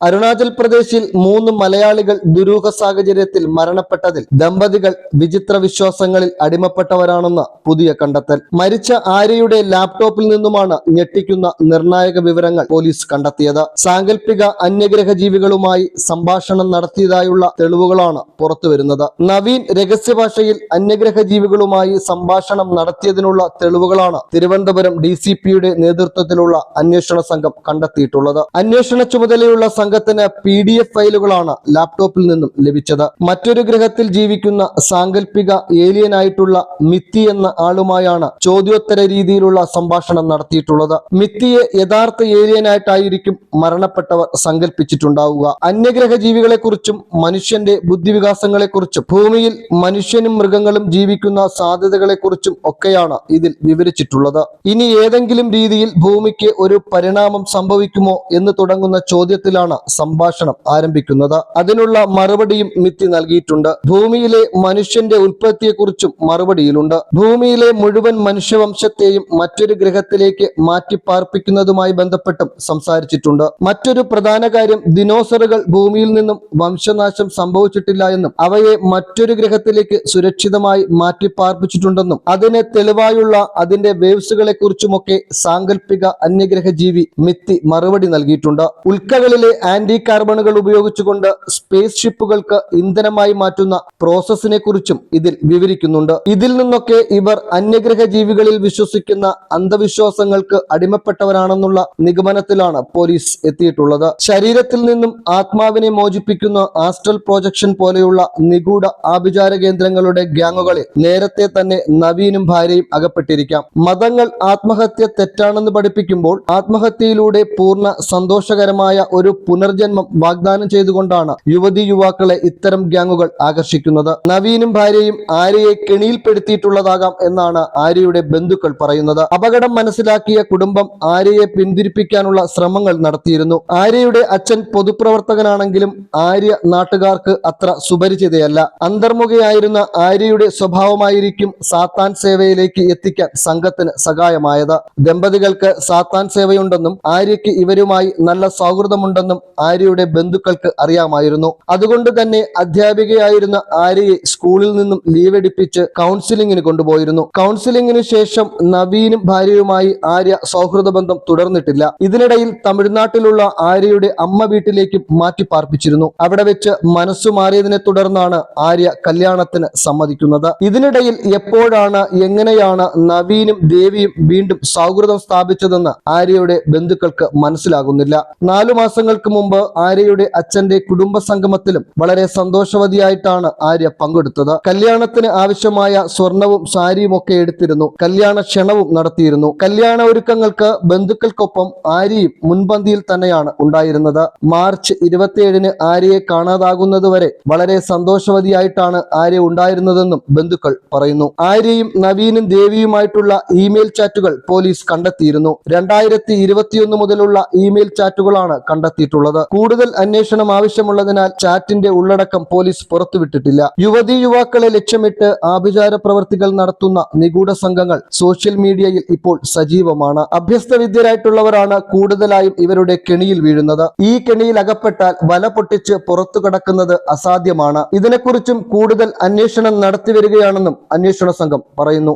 അരുണാചൽ പ്രദേശിൽ മൂന്ന് മലയാളികൾ ദുരൂഹ സാഹചര്യത്തിൽ മരണപ്പെട്ടതിൽ ദമ്പതികൾ വിചിത്ര വിശ്വാസങ്ങളിൽ അടിമപ്പെട്ടവരാണെന്ന് പുതിയ കണ്ടെത്തൽ. മരിച്ച ആര്യയുടെ ലാപ്ടോപ്പിൽ നിന്നുമാണ് ഞെട്ടിക്കുന്ന നിർണായക വിവരങ്ങൾ പോലീസ് കണ്ടെത്തിയത്. സാങ്കല്പിക അന്യഗ്രഹ ജീവികളുമായി സംഭാഷണം നടത്തിയതായുള്ള തെളിവുകളാണ് പുറത്തുവരുന്നത്. നവീൻ രഹസ്യഭാഷയിൽ അന്യഗ്രഹ ജീവികളുമായി സംഭാഷണം നടത്തിയതിനുള്ള തെളിവുകളാണ് തിരുവനന്തപുരം ഡി നേതൃത്വത്തിലുള്ള അന്വേഷണ സംഘം കണ്ടെത്തിയിട്ടുള്ളത്. അന്വേഷണ ചുമതലയുള്ള സംഘത്തിന് പി ഡി എഫ് ഫയലുകളാണ് ലാപ്ടോപ്പിൽ നിന്നും ലഭിച്ചത്. മറ്റൊരു ഗ്രഹത്തിൽ ജീവിക്കുന്ന സാങ്കല്പിക ഏലിയനായിട്ടുള്ള മിത്തി എന്ന ആളുമായാണ് ചോദ്യോത്തര രീതിയിലുള്ള സംഭാഷണം നടത്തിയിട്ടുള്ളത്. മിത്തിയെ യഥാർത്ഥ ഏലിയനായിട്ടായിരിക്കും മരണപ്പെട്ടവർ സങ്കല്പിച്ചിട്ടുണ്ടാവുക അന്യഗ്രഹ ജീവികളെക്കുറിച്ചും മനുഷ്യന്റെ ബുദ്ധിവികാസങ്ങളെക്കുറിച്ചും ഭൂമിയിൽ മനുഷ്യനും മൃഗങ്ങളും ജീവിക്കുന്ന സാധ്യതകളെക്കുറിച്ചും ഒക്കെയാണ് ഇതിൽ വിവരിച്ചിട്ടുള്ളത്. ഇനി ഏതെങ്കിലും രീതിയിൽ ഭൂമിക്ക് ഒരു പരിണാമം സംഭവിക്കുമോ എന്ന് തുടങ്ങുന്ന ചോദ്യത്തിലാണ് സംഭാഷണം ആരംഭിക്കുന്നത്. അതിനുള്ള മറുപടിയും മിത്തി നൽകിയിട്ടുണ്ട്. ഭൂമിയിലെ മനുഷ്യന്റെ ഉൽപ്പത്തിയെക്കുറിച്ചും മറുപടിയിലുണ്ട്. ഭൂമിയിലെ മുഴുവൻ മനുഷ്യവംശത്തെയും മറ്റൊരു ഗ്രഹത്തിലേക്ക് മാറ്റിപ്പാർപ്പിക്കുന്നതുമായി ബന്ധപ്പെട്ടും സംസാരിച്ചിട്ടുണ്ട്. മറ്റൊരു പ്രധാന കാര്യം ദിനോസറുകൾ ഭൂമിയിൽ നിന്നും വംശനാശം സംഭവിച്ചിട്ടില്ല എന്നും അവയെ മറ്റൊരു ഗ്രഹത്തിലേക്ക് സുരക്ഷിതമായി മാറ്റിപ്പാർപ്പിച്ചിട്ടുണ്ടെന്നും അതിന് തെളിവായുള്ള അതിന്റെ വേവ്സുകളെ കുറിച്ചുമൊക്കെ സാങ്കല്പിക അന്യഗ്രഹ ജീവി മിത്തി മറുപടി നൽകിയിട്ടുണ്ട്. ഉൽക്കകളിലെ ആന്റി കാർബണുകൾ ഉപയോഗിച്ചുകൊണ്ട് സ്പേസ് ഷിപ്പുകൾക്ക് ഇന്ധനമായി മാറ്റുന്ന പ്രോസസ്സിനെ കുറിച്ചും ഇതിൽ വിവരിക്കുന്നുണ്ട്. ഇതിൽ നിന്നൊക്കെ ഇവർ അന്യഗ്രഹ ജീവികളിൽ വിശ്വസിക്കുന്ന അന്ധവിശ്വാസങ്ങൾക്ക് അടിമപ്പെട്ടവരാണെന്നുള്ള നിഗമനത്തിലാണ് പോലീസ് എത്തിയിട്ടുള്ളത്. ശരീരത്തിൽ നിന്നും ആത്മാവിനെ മോചിപ്പിക്കുന്ന ആസ്ട്രൽ പ്രൊജക്ഷൻ പോലെയുള്ള നിഗൂഢ ആഭിചാര കേന്ദ്രങ്ങളുടെ ഗ്യാങ്ങുകളിൽ നേരത്തെ തന്നെ നവീനും ഭാര്യയും അകപ്പെട്ടിരിക്കാം. മതങ്ങൾ ആത്മഹത്യ തെറ്റാണെന്ന് പഠിപ്പിക്കുമ്പോൾ ആത്മഹത്യയിലൂടെ പൂർണ സന്തോഷകരമായ ഒരു പുനർജന്മം വാഗ്ദാനം ചെയ്തുകൊണ്ടാണ് യുവതി യുവാക്കളെ ഇത്തരം ഗ്യാങ്ങുകൾ ആകർഷിക്കുന്നത്. നവീനും ഭാര്യയും ആര്യയെ കെണിയിൽപ്പെടുത്തിയിട്ടുള്ളതാകാം എന്നാണ് ആര്യയുടെ ബന്ധുക്കൾ പറയുന്നത്. അപകടം മനസ്സിലാക്കിയ കുടുംബം ആര്യയെ പിന്തിരിപ്പിക്കാനുള്ള ശ്രമങ്ങൾ നടത്തിയിരുന്നു. ആര്യയുടെ അച്ഛൻ പൊതുപ്രവർത്തകനാണെങ്കിലും ആര്യ നാട്ടുകാർക്ക് അത്ര സുപരിചിതയല്ല. അന്തർമുഖയായിരുന്ന ആര്യയുടെ സ്വഭാവമായിരിക്കും സാത്താൻ സേവയിലേക്ക് എത്തിക്കാൻ സംഘത്തിന് സഹായമായത്. ദമ്പതികൾക്ക് സാത്താൻ സേവയുണ്ടെന്നും ആര്യയ്ക്ക് ഇവരുമായി നല്ല സൗഹൃദമുണ്ടെന്നും ആര്യയുടെ ബന്ധുക്കൾക്ക് അറിയാമായിരുന്നു. അതുകൊണ്ട് തന്നെ അധ്യാപികയായിരുന്ന ആര്യയെ സ്കൂളിൽ നിന്നും ലീവെടുപ്പിച്ച് കൗൺസിലിംഗിന് കൊണ്ടുപോയിരുന്നു. കൗൺസിലിംഗിന് ശേഷം നവീനും ഭാര്യയുമായി ആര്യ സൗഹൃദ ബന്ധം തുടർന്നിട്ടില്ല. ഇതിനിടയിൽ തമിഴ്നാട്ടിലുള്ള ആര്യയുടെ അമ്മ വീട്ടിലേക്ക് മാറ്റി പാർപ്പിച്ചിരുന്നു. അവിടെ വെച്ച് മനസ്സു മാറിയതിനെ തുടർന്നാണ് ആര്യ കല്യാണത്തിന് സമ്മതിക്കുന്നത്. ഇതിനിടയിൽ എപ്പോഴാണ് എങ്ങനെയാണ് നവീനും ദേവിയും വീണ്ടും സൗഹൃദം സ്ഥാപിച്ചതെന്ന് ആര്യയുടെ ബന്ധുക്കൾക്ക് മനസ്സിലാകുന്നില്ല. നാലു മാസങ്ങൾക്ക് മുമ്പ് ആര്യയുടെ അച്ഛന്റെ കുടുംബ സംഗമത്തിലും വളരെ സന്തോഷവതിയായിട്ടാണ് ആര്യ പങ്കെടുത്തത്. കല്യാണത്തിന് ആവശ്യമായ സ്വർണവും സാരിയും ഒക്കെ എടുത്തിരുന്നു. കല്യാണ ക്ഷണവും നടത്തിയിരുന്നു. കല്യാണ ഒരുക്കങ്ങൾക്ക് ബന്ധുക്കൾക്കൊപ്പം ആര്യയും മുൻപന്തിയിൽ തന്നെയാണ് ഉണ്ടായിരുന്നത്. മാർച്ച് ഇരുപത്തിയേഴിന് ആര്യയെ കാണാതാകുന്നതുവരെ വളരെ സന്തോഷവതിയായിട്ടാണ് ആര്യ ഉണ്ടായിരുന്നതെന്നും ബന്ധുക്കൾ പറയുന്നു. ആര്യയും നവീനും ദേവിയുമായിട്ടുള്ള ഇമെയിൽ ചാറ്റുകൾ പോലീസ് കണ്ടെത്തിയിരുന്നു. രണ്ടായിരത്തി മുതലുള്ള ഇമെയിൽ ചാറ്റുകളാണ് കണ്ടെത്തിയിട്ടുള്ളത്. കൂടുതൽ അന്വേഷണം ആവശ്യമുള്ളതിനാൽ ചാറ്റിന്റെ ഉള്ളടക്കം പോലീസ് പുറത്തുവിട്ടിട്ടില്ല. യുവതി യുവാക്കളെ ലക്ഷ്യമിട്ട് ആഭിചാര പ്രവർത്തികൾ നടത്തുന്ന നിഗൂഢ സംഘങ്ങൾ സോഷ്യൽ മീഡിയയിൽ ഇപ്പോൾ സജീവമാണ്. അഭ്യസ്ത വിദ്യരായിട്ടുള്ളവരാണ് കൂടുതലായും ഇവരുടെ കെണിയിൽ വീഴുന്നത്. ഈ കെണിയിൽ അകപ്പെട്ടാൽ വല പൊട്ടിച്ച് പുറത്തു കടക്കുന്നത് അസാധ്യമാണ്. ഇതിനെക്കുറിച്ചും കൂടുതൽ അന്വേഷണം നടത്തി വരികയാണെന്നും അന്വേഷണ സംഘം പറയുന്നു.